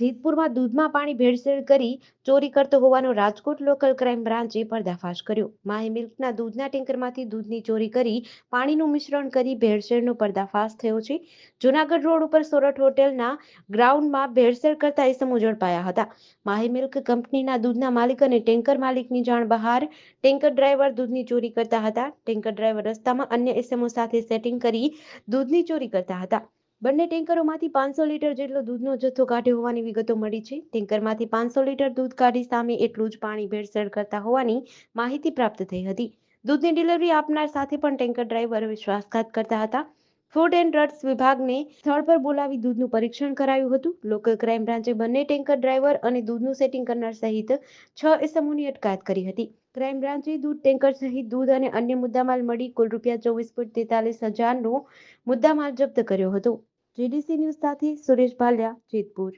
જેતપુરમાં દૂધમાં પાણી ભેળસેળ કરી ચોરી કરતો હોવાનો રાજકોટ લોકલ ક્રાઇમ બ્રાન્ચે પર્દાફાશ કર્યો. માહી મિલ્કના દૂધના ટેન્કરમાંથી દૂધની ચોરી કરી પાણીનું મિશ્રણ કરી ભેળસેળનો પર્દાફાશ થયો છે. જુનાગઢ રોડ ઉપર સોરઠ હોટેલના ગ્રાઉન્ડમાં ભેળસેળ કરતા ઇસમો ઝડપાયા હતા. માહી મિલ્ક કંપનીના દૂધના માલિક અને ટેન્કર માલિકની જાણ બહાર ટેન્કર ડ્રાઈવર દૂધની ચોરી કરતા હતા. ટેન્કર ડ્રાઈવર રસ્તામાં અન્ય ઇસમો સાથે સેટિંગ કરી દૂધની ચોરી કરતા હતા. બંને ટેન્કરોમાંથી પાંચસો લીટર જેટલો દૂધનો જથ્થો કાઢ્યો હોવાની વિગતો મળી છે. ટેન્કરમાંથી પાંચસો લીટર દૂધ કાઢી સામે એટલું જ પાણી ભેળસેળ કરતા હોવાની માહિતી પ્રાપ્ત થઈ હતી. દૂધની ડિલિવરી આપનાર સાથે પણ ટેન્કર ડ્રાઈવર વિશ્વાસઘાત કરતા હતા. ફૂડ એન્ડ ડ્રગ્સ વિભાગને સ્થળ પર બોલાવી દૂધનું પરીક્ષણ કરાયું હતું. લોકલ ક્રાઇમ બ્રાન્ચે બંને ટેન્કર ડ્રાઈવર અને દૂધનું સેટિંગ કરનાર સહિત છ એસમોની અટકાયત કરી હતી. ક્રાઇમ બ્રાન્ચે દૂધ ટેન્કર સહિત દૂધ અને અન્ય મુદ્દામાલ મળી કુલ રૂપિયા ચોવીસ પોઈન્ટ તેતાલીસ હજારનો મુદ્દામાલ જપ્ત કર્યો હતો. જીડીસી ન્યૂઝ સાથે સુરેશ ભાલિયા, જેતપુર.